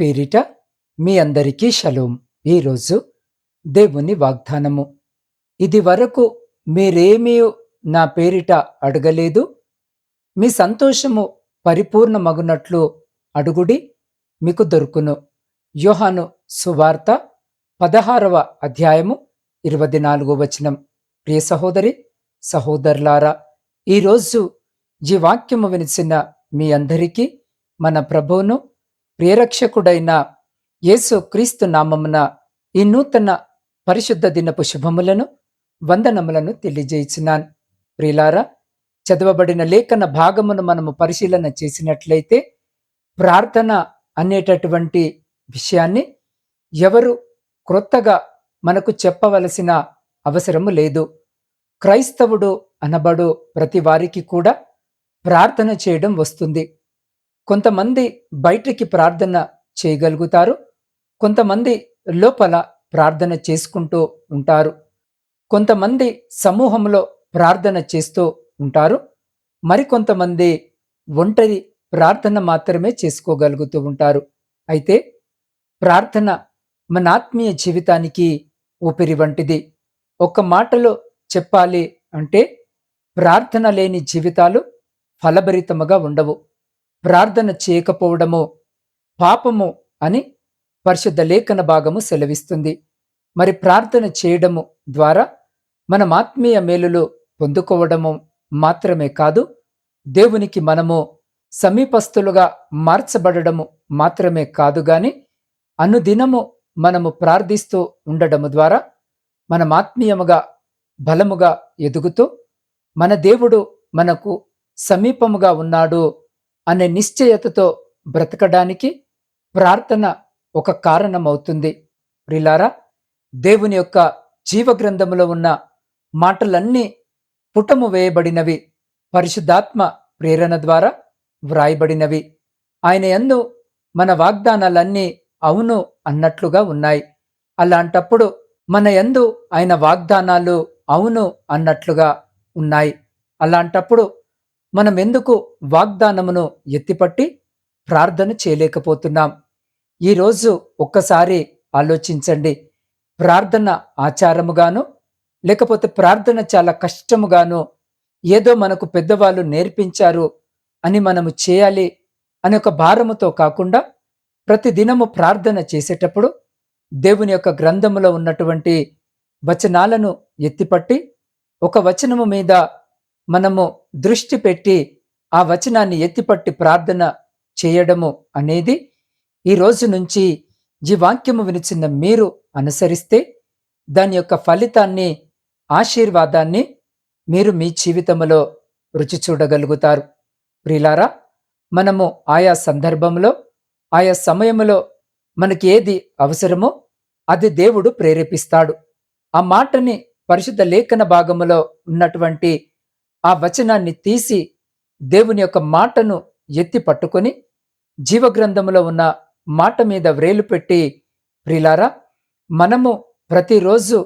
పేరిట మీ అందరికీ షలోం. ఈరోజు దేవుని వాగ్దానము. ఇది వరకు మీరేమీ నా పేరిట అడగలేదు. మీ సంతోషము పరిపూర్ణమగునట్లు అడుగుడి మీకు దొరుకును. యోహాను సువార్త పదహారవ అధ్యాయము ఇరవై నాలుగో వచనం. ప్రియ సహోదరి సహోదరులారా ఈరోజు ఈ వాక్యము వినిచిన మీ అందరికీ మన ప్రభువును ప్రియరక్షకుడైన యేసు క్రీస్తు నామమున ఈ నూతన పరిశుద్ధ దినపు శుభములను వందనములను తెలియజేయించున్నాను. ప్రియులారా చదవబడిన లేఖన భాగమును మనము పరిశీలన చేసినట్లయితే ప్రార్థన అనేటటువంటి విషయాన్ని ఎవరు క్రొత్తగా మనకు చెప్పవలసిన అవసరము లేదు. క్రైస్తవుడు అనబడు ప్రతి వారికి కూడా ప్రార్థన చేయడం వస్తుంది. కొంతమంది బయటికి ప్రార్థన చేయగలుగుతారు కొంతమంది లోపల ప్రార్థన చేసుకుంటూ ఉంటారు కొంతమంది సమూహంలో ప్రార్థన చేస్తూ ఉంటారు మరికొంతమంది ఒంటరి ప్రార్థన మాత్రమే చేసుకోగలుగుతూ ఉంటారు. అయితే ప్రార్థన మన ఆత్మీయ జీవితానికి ఊపిరి వంటిది. ఒక మాటలో చెప్పాలి అంటే ప్రార్థన లేని జీవితాలు ఫలభరితముగా ఉండవు. ప్రార్థన చేయకపోవడము పాపము అని పరిశుద్ధ లేఖన భాగము సెలవిస్తుంది. మరి ప్రార్థన చేయడము ద్వారా మనం ఆత్మీయ మేలులు పొందుకోవడము మాత్రమే కాదు దేవునికి మనము సమీపస్తులుగా మార్చబడము మాత్రమే కాదు గాని అనుదినము మనము ప్రార్థిస్తూ ఉండడము ద్వారా మనం ఆత్మీయముగా బలముగా ఎదుగుతూ మన దేవుడు మనకు సమీపముగా ఉన్నాడు అనే నిశ్చయతతో బ్రతకడానికి ప్రార్థన ఒక కారణమవుతుంది. ప్రిలారా దేవుని యొక్క జీవగ్రంథములో ఉన్న మాటలన్నీ పుటము వేయబడినవి పరిశుద్ధాత్మ ప్రేరణ ద్వారా వ్రాయబడినవి. ఆయన ఎందు మన వాగ్దానాలన్నీ అవును అన్నట్లుగా ఉన్నాయి. అలాంటప్పుడు మన ఎందు ఆయన వాగ్దానాలు అవును అన్నట్లుగా ఉన్నాయి. అలాంటప్పుడు మనం ఎందుకు వాగ్దానమును ఎత్తిపట్టి ప్రార్థన చేయలేకపోతున్నాం? ఈరోజు ఒక్కసారి ఆలోచించండి. ప్రార్థన ఆచారముగాను లేకపోతే ప్రార్థన చాలా కష్టముగాను ఏదో మనకు పెద్దవాళ్ళు నేర్పించారు అని మనము చేయాలి అనే ఒక భారముతో కాకుండా ప్రతిదినము ప్రార్థన చేసేటప్పుడు దేవుని యొక్క గ్రంథములో ఉన్నటువంటి వచనాలను ఎత్తిపట్టి ఒక వచనము మీద మనము దృష్టి పెట్టి ఆ వచనాన్ని ఎత్తిపట్టి ప్రార్థన చేయడము అనేది ఈ రోజు నుంచి ఈ వాక్యము వినిచిన మీరు అనుసరిస్తే దాని యొక్క ఫలితాన్ని ఆశీర్వాదాన్ని మీరు మీ జీవితంలో రుచి చూడగలుగుతారు. ప్రిలారా మనము ఆయా సందర్భంలో ఆయా సమయంలో మనకి ఏది అవసరమో అది దేవుడు ప్రేరేపిస్తాడు. ఆ మాటని పరిశుద్ధ లేఖన భాగములో ఉన్నటువంటి ఆ వచనాన్ని తీసి దేవుని యొక్క మాటను ఎత్తి పట్టుకొని జీవగ్రంథములో ఉన్న మాట మీద వ్రేలు పెట్టి ప్రిలారా మనము ప్రతిరోజు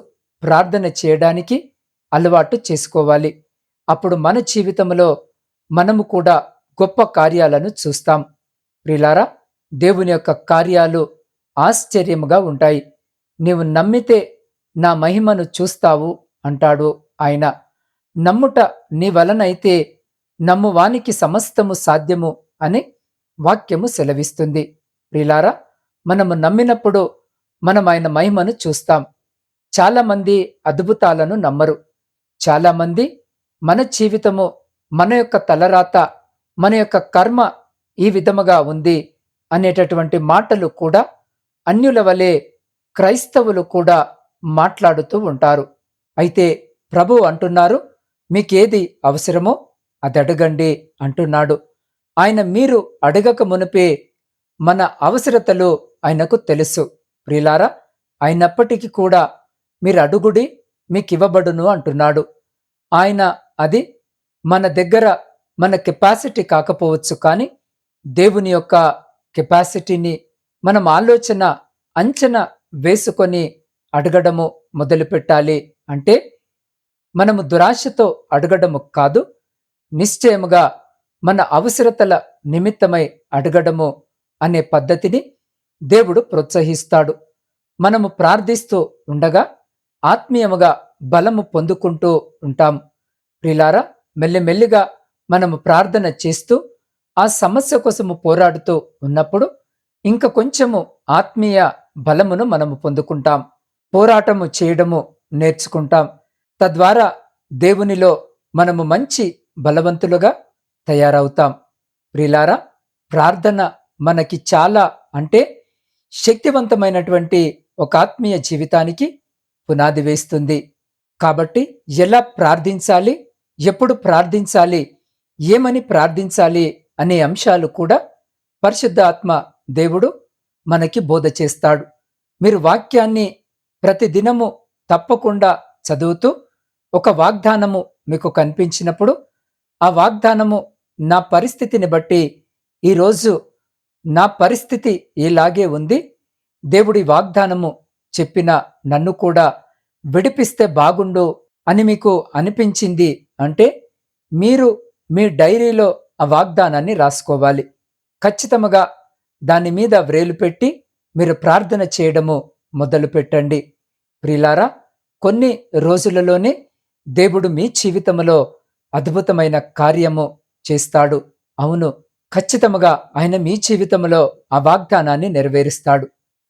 ప్రార్థన చేయడానికి అలవాటు చేసుకోవాలి. అప్పుడు మన జీవితంలో మనము కూడా గొప్ప కార్యాలను చూస్తాం. ప్రిలారా దేవుని యొక్క కార్యాలు ఆశ్చర్యముగా ఉంటాయి. నీవు నమ్మితే నా మహిమను చూస్తావు అంటాడు ఆయన. నమ్ముట నీ వలనైతే నమ్మువానికి సమస్తము సాధ్యము అని వాక్యము సెలవిస్తుంది. ప్రిలారా మనము నమ్మినప్పుడు మనం ఆయన మహిమను చూస్తాం. చాలామంది అద్భుతాలను నమ్మరు. చాలామంది మన జీవితము మన యొక్క తలరాత మన యొక్క కర్మ ఈ విధముగా ఉంది అనేటటువంటి మాటలు కూడా అన్యుల వలె క్రైస్తవులు కూడా మాట్లాడుతూ ఉంటారు. అయితే ప్రభు అంటున్నారు మీకేది అవసరమో అది అడగండి అంటున్నాడు. ఆయన మీరు అడగక మునిపే మన అవసరతలు ఆయనకు తెలుసు. ప్రిలారా అయినప్పటికీ కూడా మీరు అడుగుడి మీకు ఇవ్వబడును అంటున్నాడు. ఆయన అది మన దగ్గర మన కెపాసిటీ కాకపోవచ్చు కానీ దేవుని యొక్క కెపాసిటీని మనం ఆలోచన అంచనా వేసుకొని అడగడము మొదలుపెట్టాలి. అంటే మనము దురాశతో అడగడము కాదు నిశ్చయముగా మన అవసరతల నిమిత్తమై అడగడము అనే పద్ధతిని దేవుడు ప్రోత్సహిస్తాడు. మనము ప్రార్థిస్తూ ఉండగా ఆత్మీయముగా బలము పొందుకుంటూ ఉంటాం. ప్రిలారా మెల్లిమెల్లిగా మనము ప్రార్థన చేస్తూ ఆ సమస్య కోసము పోరాడుతూ ఉన్నప్పుడు ఇంక కొంచెము ఆత్మీయ బలమును మనము పొందుకుంటాం. పోరాటము చేయడము నేర్చుకుంటాం. తద్వారా దేవునిలో మనము మంచి బలవంతులుగా తయారవుతాం. ప్రిలారా ప్రార్థన మనకి చాలా అంటే శక్తివంతమైనటువంటి ఒక ఆత్మీయ జీవితానికి పునాది వేస్తుంది. కాబట్టి ఎలా ప్రార్థించాలి ఎప్పుడు ప్రార్థించాలి ఏమని ప్రార్థించాలి అనే అంశాలు కూడా పరిశుద్ధ ఆత్మ దేవుడు మనకి బోధ చేస్తాడు. మీరు వాక్యాన్ని ప్రతిదినము తప్పకుండా చదువుతూ ఒక వాగ్దానము మీకు కనిపించినప్పుడు ఆ వాగ్దానము నా పరిస్థితిని బట్టి ఈరోజు నా పరిస్థితి ఇలాగే ఉంది. దేవుడి వాగ్దానము చెప్పిన నన్ను కూడా విడిపిస్తే బాగుండు అని మీకు అనిపించింది అంటే మీరు మీ డైరీలో ఆ వాగ్దానాన్ని రాసుకోవాలి. ఖచ్చితంగా దాని మీద వ్రేలు పెట్టి మీరు ప్రార్థన చేయడము మొదలు పెట్టండి ప్రిలారా కొన్ని రోజులలోనే దేవుడు మీ జీవితంలో అద్భుతమైన కార్యము చేస్తాడు. అవును ఖచ్చితముగా ఆయన మీ జీవితంలో ఆ వాగ్దానాన్ని నెరవేరుస్తాడు.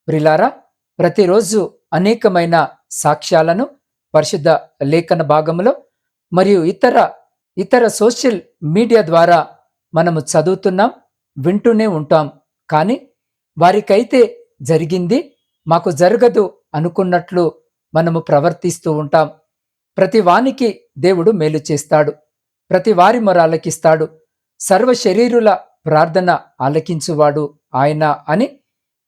ప్రిలారా ప్రతిరోజు అనేకమైన సాక్ష్యాలను పరిశుద్ధ లేఖన భాగంలో మరియు ఇతర ఇతర సోషల్ మీడియా ద్వారా మనము చదువుతున్నాం వింటూనే ఉంటాం. కానీ వారికైతే జరిగింది మాకు జరగదు అనుకున్నట్లు మనము ప్రవర్తిస్తూ ఉంటాం. ప్రతి వానికి దేవుడు మేలు చేస్తాడు. ప్రతి వారి మొరాలకిస్తాడు సర్వ శరీరుల ప్రార్థన ఆలకించువాడు ఆయన అని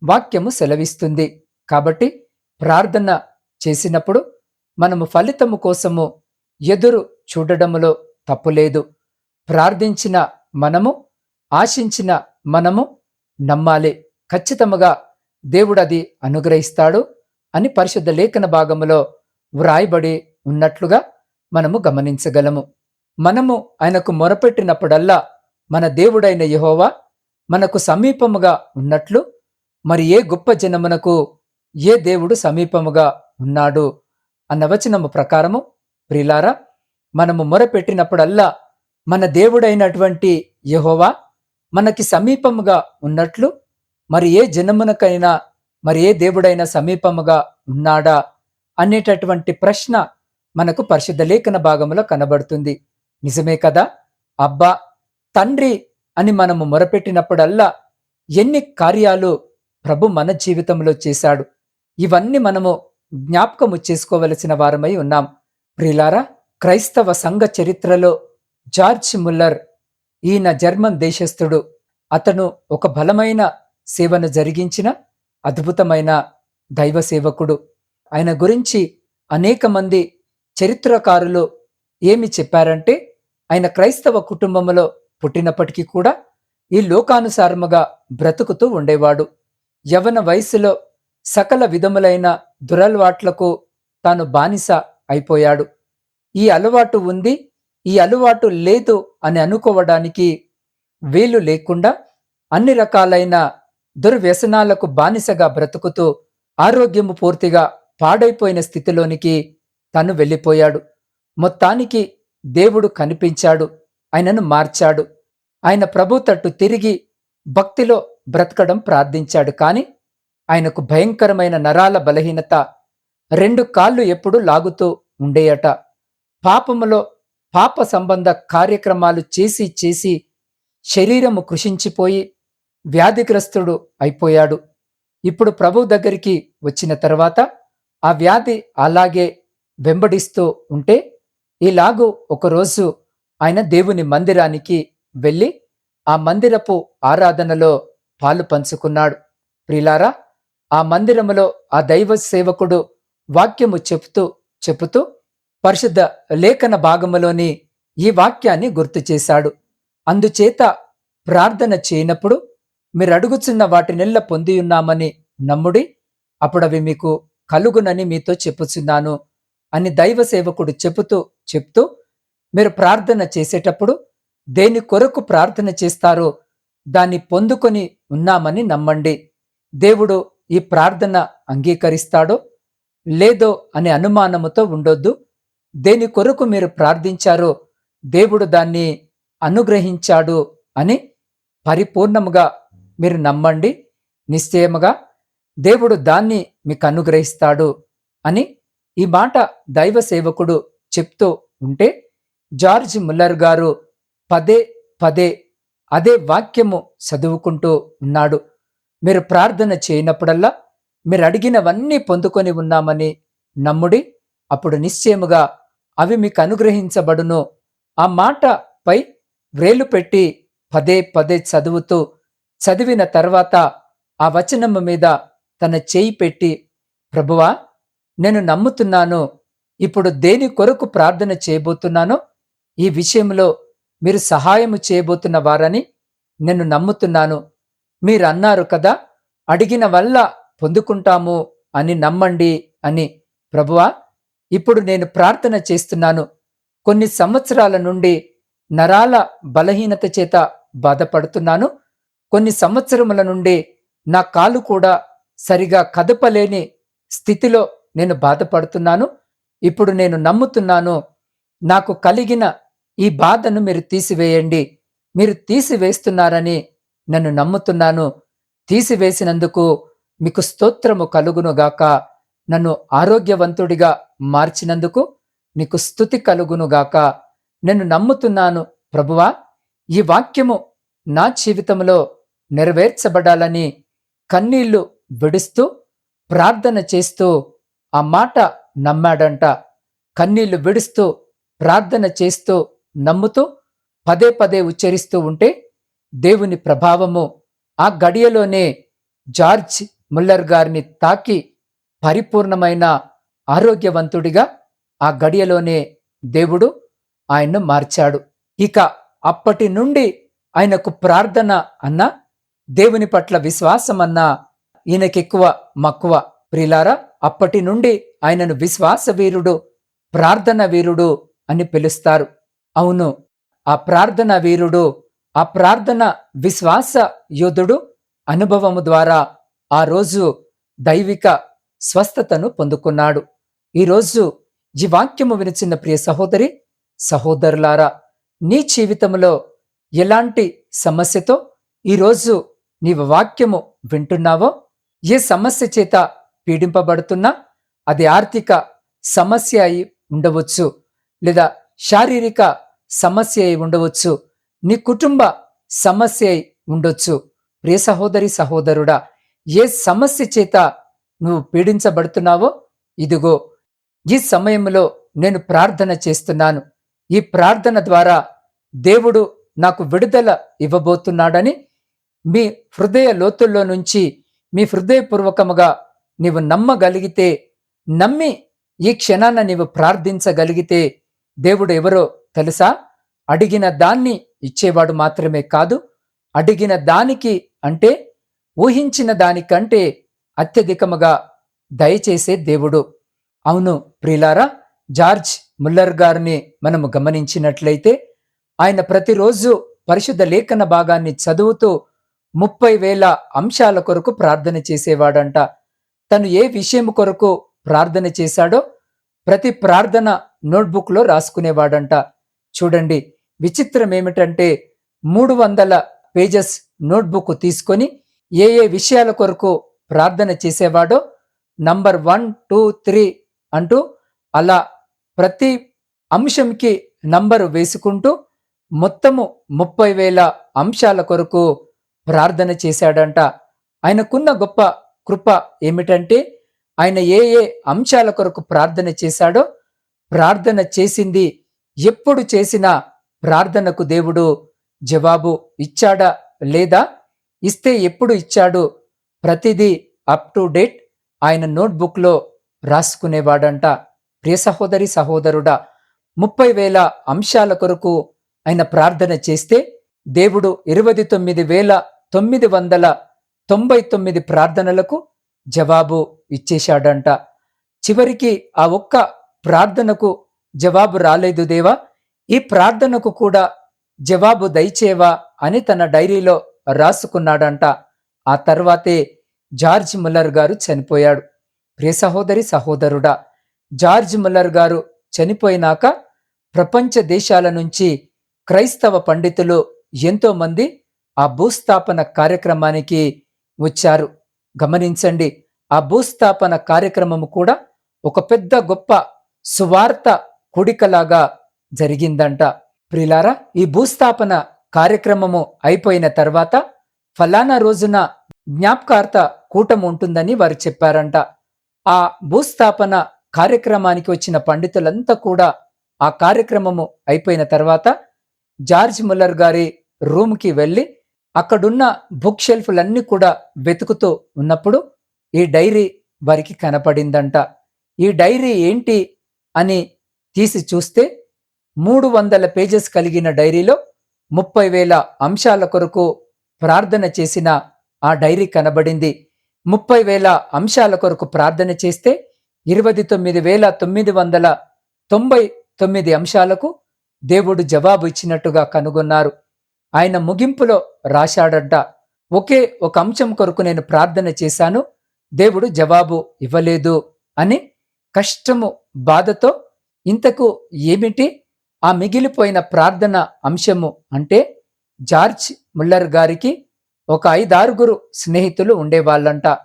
వాక్యము సెలవిస్తుంది. కాబట్టి ప్రార్థన చేసినప్పుడు మనము ఫలితము కోసము ఎదురు చూడడములో తప్పులేదు ప్రార్థించిన మనము ఆశించిన మనము నమ్మాలి. ఖచ్చితముగా దేవుడది అనుగ్రహిస్తాడు అని పరిశుద్ధ లేఖన భాగములో వ్రాయబడి ఉన్నట్లుగా మనము గమనించగలము. మనము ఆయనకు మొరపెట్టినప్పుడల్లా మన దేవుడైన యహోవా మనకు సమీపముగా ఉన్నట్లు మరి ఏ గొప్ప జనమునకు ఏ దేవుడు సమీపముగా ఉన్నాడు అన్న వచనము ప్రకారము ప్రిలారా మనము మొరపెట్టినప్పుడల్లా మన దేవుడైనటువంటి యహోవా మనకి సమీపముగా ఉన్నట్లు మరి ఏ జనమునకైనా మరి ఏ దేవుడైనా సమీపముగా ఉన్నాడా అనేటటువంటి ప్రశ్న మనకు పరిశుద్ధ లేఖన భాగంలో కనబడుతుంది. నిజమే కదా? అబ్బా తండ్రి అని మనము మొరపెట్టినప్పుడల్లా ఎన్ని కార్యాలు ప్రభు మన జీవితంలో చేశాడు. ఇవన్నీ మనము జ్ఞాపకము చేసుకోవలసిన వారమై ఉన్నాం. ప్రిలారా క్రైస్తవ సంఘ చరిత్రలో జార్జ్ ముల్లర్ ఈయన జర్మన్ దేశస్థుడు. అతను ఒక బలమైన సేవను జరిగించిన అద్భుతమైన దైవ సేవకుడు. ఆయన గురించి అనేక మంది చరిత్రకారులు ఏమి చెప్పారంటే ఆయన క్రైస్తవ కుటుంబంలో పుట్టినప్పటికీ కూడా ఈ లోకానుసారముగా బ్రతుకుతూ ఉండేవాడు. యవన వయసులో సకల విధములైన దురలవాట్లకు తాను బానిస అయిపోయాడు. ఈ అలవాటు ఉంది. ఈ అలవాటు లేదు అని అనుకోవడానికి వీలు లేకుండా అన్ని రకాలైన దుర్వ్యసనాలకు బానిసగా బ్రతుకుతూ ఆరోగ్యము పూర్తిగా పాడైపోయిన స్థితిలోనికి తను వెళ్ళిపోయాడు. మొత్తానికి దేవుడు కనిపించాడు. ఆయనను మార్చాడు. ఆయన ప్రభు తట్టు తిరిగి భక్తిలో బ్రతకడం ప్రార్థించాడు. కాని ఆయనకు భయంకరమైన నరాల బలహీనత రెండు కాళ్ళు ఎప్పుడూ లాగుతూ ఉండేయట. పాపములో పాప సంబంధ కార్యక్రమాలు చేసి చేసి శరీరము కృషించిపోయి వ్యాధిగ్రస్తుడు అయిపోయాడు. ఇప్పుడు ప్రభు దగ్గరికి వచ్చిన తర్వాత ఆ వ్యాధి అలాగే వెంబడిస్తూ ఉంటే ఇలాగూ ఒకరోజు ఆయన దేవుని మందిరానికి వెళ్ళి ఆ మందిరపు ఆరాధనలో పాలు పంచుకున్నాడు. ప్రిలారా ఆ మందిరములో ఆ దైవ సేవకుడు వాక్యము చెబుతూ చెబుతూ పరిశుద్ధ లేఖన భాగములోని ఈ వాక్యాన్ని గుర్తు చేశాడు. అందుచేత ప్రార్థన చేయనప్పుడు మీరు అడుగుచున్న వాటినెల్ల పొందియున్నామని నమ్ముడి అప్పుడవి మీకు కలుగునని మీతో చెప్పుచున్నాను. అని దైవ సేవకుడు చెబుతూ చెప్తూ మీరు ప్రార్థన చేసేటప్పుడు దేని కొరకు ప్రార్థన చేస్తారో దాన్ని పొందుకొని ఉన్నామని నమ్మండి. దేవుడు ఈ ప్రార్థన అంగీకరిస్తాడో లేదో అనే అనుమానముతో ఉండొద్దు. దేని కొరకు మీరు ప్రార్థించారో దేవుడు దాన్ని అనుగ్రహించాడు అని పరిపూర్ణముగా మీరు నమ్మండి. నిశ్చయముగా దేవుడు దాన్ని మీకు అనుగ్రహిస్తాడు అని ఈ మాట దైవ సేవకుడు చెప్తూ ఉంటే జార్జ్ ముల్లర్ గారు పదే పదే అదే వాక్యము చదువుకుంటూ ఉన్నాడు. మీరు ప్రార్థన చేయనప్పుడల్లా మీరు అడిగినవన్నీ పొందుకొని ఉన్నామని నమ్ముడి అప్పుడు నిశ్చయముగా అవి మీకు అనుగ్రహించబడును. ఆ మాటపై వ్రేలు పెట్టి పదే పదే చదువుతూ చదివిన తర్వాత ఆ వచనము మీద తన చేయి పెట్టి ప్రభువా నేను నమ్ముతున్నాను. ఇప్పుడు దేని కొరకు ప్రార్థన చేయబోతున్నానో ఈ విషయంలో మీరు సహాయము చేయబోతున్న వారని నేను నమ్ముతున్నాను. మీరు అన్నారు కదా అడిగిన వల్ల పొందుకుంటాము అని నమ్మండి అని. ప్రభువా ఇప్పుడు నేను ప్రార్థన చేస్తున్నాను. కొన్ని సంవత్సరాల నుండి నరాల బలహీనత చేత బాధపడుతున్నాను. కొన్ని సంవత్సరముల నుండి నా కాలు కూడా సరిగా కదపలేని స్థితిలో నేను బాధపడుతున్నాను ఇప్పుడు నేను నమ్ముతున్నాను నాకు కలిగిన ఈ బాధను మీరు తీసివేయండి. మీరు తీసివేస్తున్నారని నన్ను నమ్ముతున్నాను. తీసివేసినందుకు మీకు స్తోత్రము కలుగునుగాక నన్ను ఆరోగ్యవంతుడిగా మార్చినందుకు నీకు స్థుతి కలుగునుగాక నేను నమ్ముతున్నాను ప్రభువా ఈ వాక్యము నా జీవితంలో నెరవేర్చబడాలని కన్నీళ్ళు విడుస్తూ ప్రార్థన చేస్తూ ఆ మాట నమ్మాడంట. కన్నీళ్ళు విడుస్తూ ప్రార్థన చేస్తూ నమ్ముతూ పదే పదే ఉచ్చరిస్తూ ఉంటే దేవుని ప్రభావము ఆ గడియలోనే జార్జ్ ముల్లర్ గారిని తాకి పరిపూర్ణమైన ఆరోగ్యవంతుడిగా ఆ గడియలోనే దేవుడు ఆయన్ను మార్చాడు. ఇక అప్పటి నుండి ఆయనకు ప్రార్థన అన్నా దేవుని పట్ల విశ్వాసమన్నా ఈయనకెక్కువ మక్కువ. ప్రిలారా అప్పటి నుండి ఆయనను విశ్వాస వీరుడు ప్రార్థన వీరుడు అని పిలుస్తారు. అవును ఆ ప్రార్థన వీరుడు ఆ ప్రార్థన విశ్వాస యోధుడు అనుభవము ద్వారా ఆ రోజు దైవిక స్వస్థతను పొందుకున్నాడు. ఈరోజు ఈ వాక్యము వినిచిన ప్రియ సహోదరి సహోదరులారా నీ జీవితంలో ఎలాంటి సమస్యతో ఈరోజు నీవు వాక్యము వింటున్నావో ఏ సమస్య చేత పీడింపబడుతున్నా అది ఆర్థిక సమస్య అయి ఉండవచ్చు లేదా శారీరక సమస్య అయి ఉండవచ్చు. నీ కుటుంబ సమస్య అయి ఉండొచ్చు. ప్రియ సహోదరి సహోదరుడా ఏ సమస్య చేత నువ్వు పీడించబడుతున్నావో ఇదిగో ఈ సమయంలో నేను ప్రార్థన చేస్తున్నాను. ఈ ప్రార్థన ద్వారా దేవుడు నాకు విడుదల ఇవ్వబోతున్నాడని మీ హృదయ లోతుల్లో నుంచి మీ హృదయపూర్వకముగా నీవు నమ్మగలిగితే నమ్మి ఈ క్షణాన నీవు ప్రార్థించగలిగితే దేవుడు ఎవరో తెలుసా? అడిగిన దాన్ని ఇచ్చేవాడు మాత్రమే కాదు అడిగిన దానికి అంటే ఊహించిన దానికంటే అత్యధికముగా దయచేసే దేవుడు. అవును ప్రిలారా జార్జ్ ముల్లర్ గారిని మనము గమనించినట్లయితే ఆయన ప్రతిరోజు పరిశుద్ధ లేఖన భాగాన్ని చదువుతూ ముప్పై వేల అంశాల కొరకు ప్రార్థన చేసేవాడంట. తను ఏ విషయం కొరకు ప్రార్థన చేశాడో ప్రతి ప్రార్థన నోట్బుక్లో రాసుకునేవాడంట. చూడండి విచిత్రం ఏమిటంటే మూడు వందల పేజెస్ నోట్బుక్ తీసుకొని ఏ ఏ విషయాల కొరకు ప్రార్థన చేసేవాడో నంబర్ వన్ టూ త్రీ అంటూ అలా ప్రతి అంశంకి నంబరు వేసుకుంటూ మొత్తము ముప్పై వేల అంశాల కొరకు ప్రార్థన చేశాడంట. ఆయనకున్న గొప్ప కృప ఏమిటంటే ఆయన ఏ ఏ అంశాల కొరకు ప్రార్థన చేశాడో ప్రార్థన చేసింది. ఎప్పుడు చేసినా ప్రార్థనకు దేవుడు జవాబు ఇచ్చాడా లేదా? ఇస్తే ఎప్పుడు ఇచ్చాడు? ప్రతిదీ అప్ టు డేట్ ఆయన నోట్బుక్లో రాసుకునేవాడంట. ప్రియ సహోదరి సహోదరుడా ముప్పై వేల అంశాల కొరకు ఆయన ప్రార్థన చేస్తే దేవుడు ఇరవై తొమ్మిది వేల తొమ్మిది వందల తొంభై తొమ్మిది ప్రార్థనలకు జవాబు ఇచ్చేశాడంట. చివరికి ఆ ఒక్క ప్రార్థనకు జవాబు రాలేదు దేవా. ఈ ప్రార్థనకు కూడా జవాబు దయచేవా అని తన డైరీలో రాసుకున్నాడంట. ఆ తర్వాతే జార్జ్ ముల్లర్ గారు చనిపోయాడు. ప్రియ సహోదరి సహోదరుడా జార్జ్ ముల్లర్ గారు చనిపోయినాక ప్రపంచ దేశాల నుంచి క్రైస్తవ పండితులు ఎంతోమంది ఆ భూస్థాపన కార్యక్రమానికి వచ్చారు. గమనించండి ఆ భూస్థాపన కార్యక్రమము కూడా ఒక పెద్ద గొప్ప సువార్త కుడికలాగా జరిగిందంట. ప్రిలారా ఈ భూస్థాపన కార్యక్రమము అయిపోయిన తర్వాత ఫలానా రోజున జ్ఞాపకార్థ కూటం ఉంటుందని వారు చెప్పారంట. ఆ భూస్థాపన కార్యక్రమానికి వచ్చిన పండితులంతా కూడా ఆ కార్యక్రమము అయిపోయిన తర్వాత జార్జ్ ముల్లర్ గారి రూమ్కి వెళ్ళి అక్కడున్న బుక్ షెల్ఫ్లన్నీ కూడా వెతుకుతూ ఉన్నప్పుడు ఈ డైరీ వారికి కనపడిందంట. ఈ డైరీ ఏంటి అని తీసి చూస్తే మూడు వందల పేజెస్ కలిగిన డైరీలో ముప్పై వేల అంశాల కొరకు ప్రార్థన చేసిన ఆ డైరీ కనబడింది. ముప్పై వేల అంశాల కొరకు ప్రార్థన చేస్తే ఇరవై తొమ్మిది వేల తొమ్మిది వందల తొంభై తొమ్మిది అంశాలకు దేవుడు జవాబు ఇచ్చినట్టుగా కనుగొన్నారు. ఆయన ముగింపులో రాశాడట. ఒకే ఒక అంశం కొరకు నేను ప్రార్థన చేశాను దేవుడు జవాబు ఇవ్వలేదు అని కష్టము బాధతో ఇంతకు ఏమిటి? ఆ మిగిలిపోయిన ప్రార్థన అంశము అంటే జార్జ్ ముల్లర్ గారికి ఒక ఐదారుగురు స్నేహితులు ఉండేవాళ్ళంట.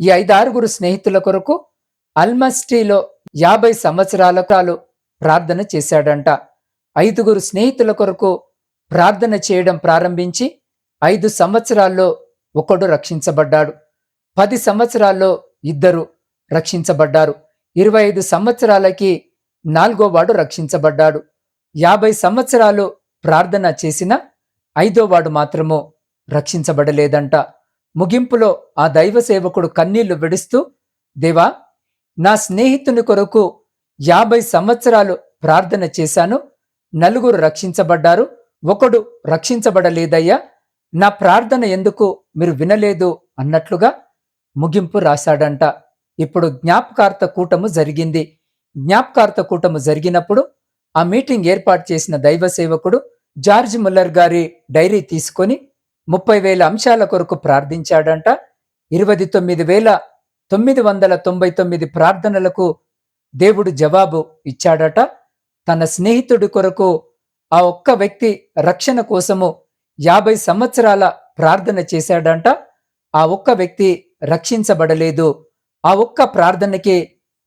ఈ ఐదారుగురు స్నేహితుల కొరకు అల్మస్టీలో యాభై సంవత్సరాల కాలు ప్రార్థన చేశాడంట. ఐదుగురు స్నేహితుల కొరకు ప్రార్థన చేయడం ప్రారంభించి ఐదు సంవత్సరాల్లో ఒకడు రక్షించబడ్డాడు. పది సంవత్సరాల్లో ఇద్దరు రక్షించబడ్డారు. ఇరవై ఐదు సంవత్సరాలకి నాలుగోవాడు రక్షించబడ్డాడు. యాభై సంవత్సరాలు ప్రార్థన చేసిన ఐదో వాడు మాత్రము రక్షించబడలేదంట. ముగింపులో ఆ దైవ సేవకుడు కన్నీళ్ళు విడుస్తూ దేవా నా స్నేహితుని కొరకు యాభై సంవత్సరాలు ప్రార్థన చేశాను. నలుగురు రక్షించబడ్డారు. ఒకడు రక్షించబడలేదయ్యా నా ప్రార్థన ఎందుకు మీరు వినలేదు అన్నట్లుగా ముగింపు రాశాడంట. ఇప్పుడు జ్ఞాపకార్థ కూటము జరిగింది. జ్ఞాపకార్థ కూటము జరిగినప్పుడు ఆ మీటింగ్ ఏర్పాటు చేసిన దైవ సేవకుడు జార్జ్ ముల్లర్ గారి డైరీ తీసుకొని ముప్పై వేల అంశాల కొరకు ప్రార్థించాడంట. ఇరవై తొమ్మిది వేల తొమ్మిది వందల తొంభై తొమ్మిది ప్రార్థనలకు దేవుడు జవాబు ఇచ్చాడట. తన స్నేహితుడి కొరకు ఆ ఒక్క వ్యక్తి రక్షణ కోసము యాభై సంవత్సరాల ప్రార్థన చేశాడంట. ఆ ఒక్క వ్యక్తి రక్షించబడలేదు. ఆ ఒక్క ప్రార్థనకి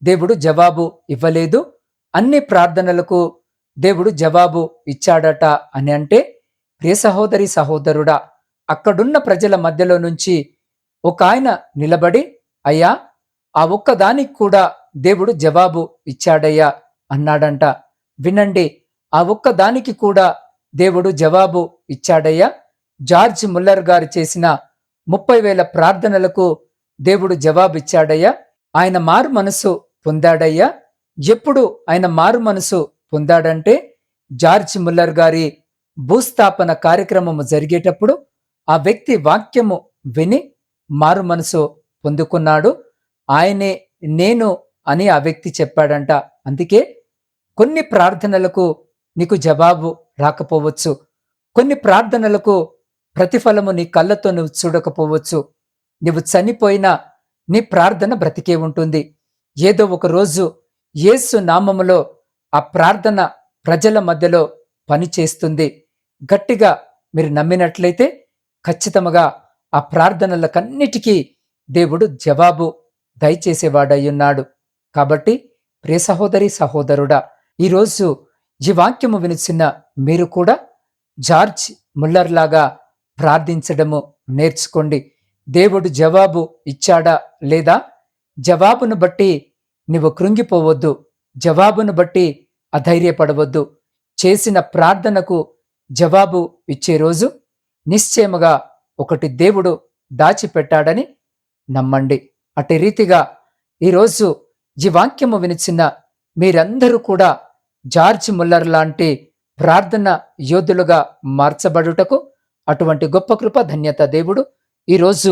దేవుడు జవాబు ఇవ్వలేదు. అన్ని ప్రార్థనలకు దేవుడు జవాబు ఇచ్చాడట అని అంటే ప్రియ సహోదరి సహోదరుడా అక్కడున్న ప్రజల మధ్యలో నుంచి ఒక ఆయన నిలబడి అయ్యా ఆ ఒక్కదానికి కూడా దేవుడు జవాబు ఇచ్చాడయ్యా అన్నాడంట. వినండి ఆ ఒక్క దానికి కూడా దేవుడు జవాబు ఇచ్చాడయ్యా. జార్జ్ ముల్లర్ గారు చేసిన ముప్పై వేల ప్రార్థనలకు దేవుడు జవాబిచ్చాడయ్యా ఆయన మారు మనసు పొందాడయ్యా. ఎప్పుడు ఆయన మారు మనసు పొందాడంటే జార్జ్ ముల్లర్ గారి భూస్థాపన కార్యక్రమము జరిగేటప్పుడు ఆ వ్యక్తి వాక్యము విని మారు మనసు పొందుకున్నాడు. ఆయనే నేను అని ఆ వ్యక్తి చెప్పాడంట. అందుకే కొన్ని ప్రార్థనలకు నీకు జవాబు రాకపోవచ్చు. కొన్ని ప్రార్థనలకు ప్రతిఫలము నీ కళ్ళతో నువ్వు చూడకపోవచ్చు. నువ్వు చనిపోయినా నీ ప్రార్థన బ్రతికే ఉంటుంది. ఏదో ఒక రోజు యేసు నామములో ఆ ప్రార్థన ప్రజల మధ్యలో పనిచేస్తుంది. గట్టిగా మీరు నమ్మినట్లయితే ఖచ్చితంగా ఆ ప్రార్థనలకన్నిటికీ దేవుడు జవాబు దయచేసేవాడయ్యున్నాడు కాబట్టి ప్రియ సహోదరి సహోదరుడా ఈరోజు ఈ వాక్యము వినిచిన మీరు కూడా జార్జ్ ముల్లర్ లాగా ప్రార్థించడము నేర్చుకోండి. దేవుడు జవాబు ఇచ్చాడా లేదా? జవాబును బట్టి నీవు కృంగిపోవద్దు. జవాబును బట్టి అధైర్యపడవద్దు. చేసిన ప్రార్థనకు జవాబు ఇచ్చే రోజు నిశ్చయముగా ఒకటి దేవుడు దాచిపెట్టాడని నమ్మండి. అటు రీతిగా ఈరోజు ఈ వాక్యము వినిచిన మీరందరూ కూడా జార్జ్ ముల్లర్ లాంటి ప్రార్థన యోధులుగా మార్చబడుటకు అటువంటి గొప్ప కృప ధన్యత దేవుడు. ఈరోజు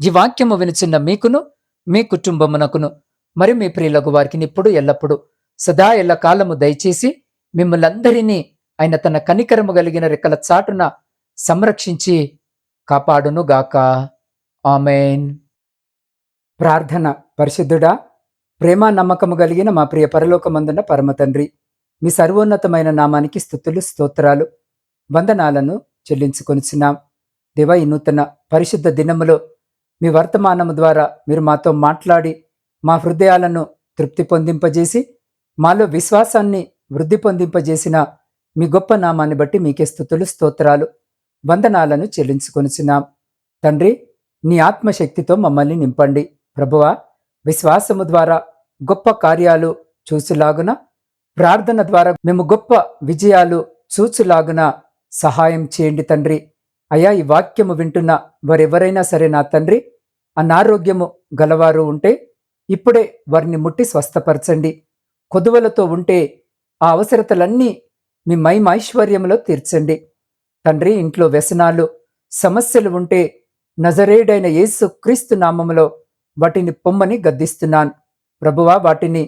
ఈ వాక్యము వినిచిన్న మీకును మీ కుటుంబమునకును మరి మీ ప్రియులకు వారికి ఇప్పుడు ఎల్లప్పుడు సదా ఎల్ల కాలము దయచేసి మిమ్మల్ని అందరినీ ఆయన తన కనికరము కలిగిన రెక్కల చాటున సంరక్షించి కాపాడునుగాక. ఆమెన్. ప్రార్థన పరిశుద్ధుడా ప్రేమ నమ్మకము కలిగిన మా ప్రియ పరలోకమందున పరమతండ్రి మీ సర్వోన్నతమైన నామానికి స్థుతులు స్తోత్రాలు వందనాలను చెల్లించుకొనిచున్నాం. దేవా ఈ నూతన పరిశుద్ధ దినములో మీ వర్తమానము ద్వారా మీరు మాతో మాట్లాడి మా హృదయాలను తృప్తి పొందింపజేసి మాలో విశ్వాసాన్ని వృద్ధి పొందింపజేసిన మీ గొప్ప నామాన్ని బట్టి మీకే స్థుతులు స్తోత్రాలు వందనాలను చెల్లించుకొనిచున్నాం. తండ్రి నీ ఆత్మశక్తితో మమ్మల్ని నింపండి. ప్రభువా విశ్వాసము ద్వారా గొప్ప కార్యాలు చూసిలాగున ప్రార్థన ద్వారా మేము గొప్ప విజయాలు చూచులాగున సహాయం చేయండి తండ్రి. అయ్యా ఈ వాక్యము వింటున్న వారెవరైనా సరే నా తండ్రి అనారోగ్యము గలవారు ఉంటే ఇప్పుడే వారిని ముట్టి స్వస్థపరచండి. కొదువలతో ఉంటే ఆ అవసరతలన్నీ మీ మైమైశ్వర్యంలో తీర్చండి. తండ్రి ఇంట్లో వ్యసనాలు సమస్యలు ఉంటే నజరేడైన యేసు క్రీస్తు నామములో వాటిని పొమ్మని గద్దిస్తున్నాను. ప్రభువా వాటిని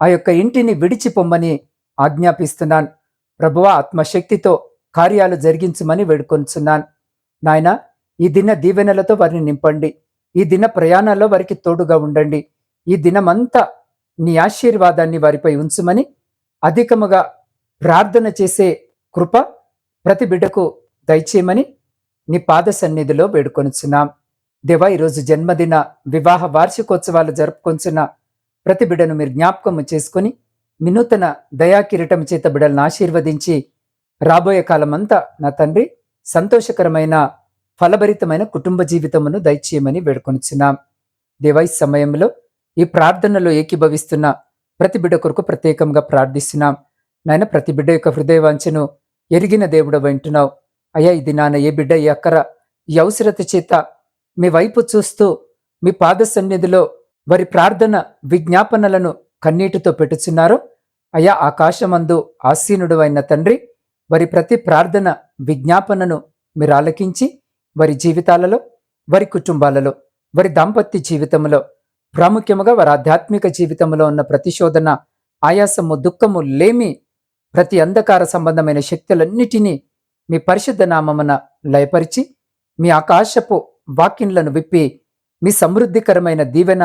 ఆ యొక్క ఇంటిని విడిచి పొమ్మని ఆజ్ఞాపిస్తున్నాను. ప్రభువ ఆత్మశక్తితో కార్యాలు జరిగించమని వేడుకొంచున్నాను. నాయన ఈ దిన దీవెనలతో వారిని నింపండి. ఈ దిన ప్రయాణాల్లో వారికి తోడుగా ఉండండి. ఈ దినమంతా నీ ఆశీర్వాదాన్ని వారిపై ఉంచుమని అధికముగా ప్రార్థన చేసే కృప ప్రతి బిడ్డకు దయచేయమని నీ పాద సన్నిధిలో వేడుకొనుచున్నాం దేవా ఈరోజు జన్మదిన వివాహ వార్షికోత్సవాలు జరుపుకొంచున్న ప్రతి బిడ్డను మీరు జ్ఞాపకము చేసుకుని మీ నూతన దయాకిరీటం చేత బిడ్డలను ఆశీర్వదించి రాబోయే కాలమంతా నా తండ్రి సంతోషకరమైన ఫలభరితమైన కుటుంబ జీవితమును దయచేయమని వేడుకొనిచున్నాం. దేవా సమయంలో ఈ ప్రార్థనలో ఏకీభవిస్తున్న ప్రతి బిడ్డ కొరకు ప్రత్యేకంగా ప్రార్థిస్తున్నాం. నాయన ప్రతి బిడ్డ యొక్క హృదయ వాంఛను ఎరిగిన దేవుడు వింటున్నావు. అయ్యా ఇది నాన్న ఏ బిడ్డ ఈ అక్కర ఈ అవసరత చేత మీ వైపు చూస్తూ మీ పాద సన్నిధిలో వారి ప్రార్థన విజ్ఞాపనలను కన్నీటితో పెట్టుచున్నారో. అయా ఆకాశమందు ఆసీనుడు అయిన తండ్రి వారి ప్రతి ప్రార్థన విజ్ఞాపనను మీరు ఆలకించి వారి జీవితాలలో వారి కుటుంబాలలో వారి దాంపత్య జీవితంలో ప్రాముఖ్యముగా వారి ఆధ్యాత్మిక జీవితంలో ఉన్న ప్రతిశోధన ఆయాసము దుఃఖము లేమి ప్రతి అంధకార సంబంధమైన శక్తులన్నిటినీ మీ పరిశుద్ధ నామమున లయపరిచి మీ ఆకాశపు వాక్యంలను విప్పి మీ సమృద్ధికరమైన దీవెన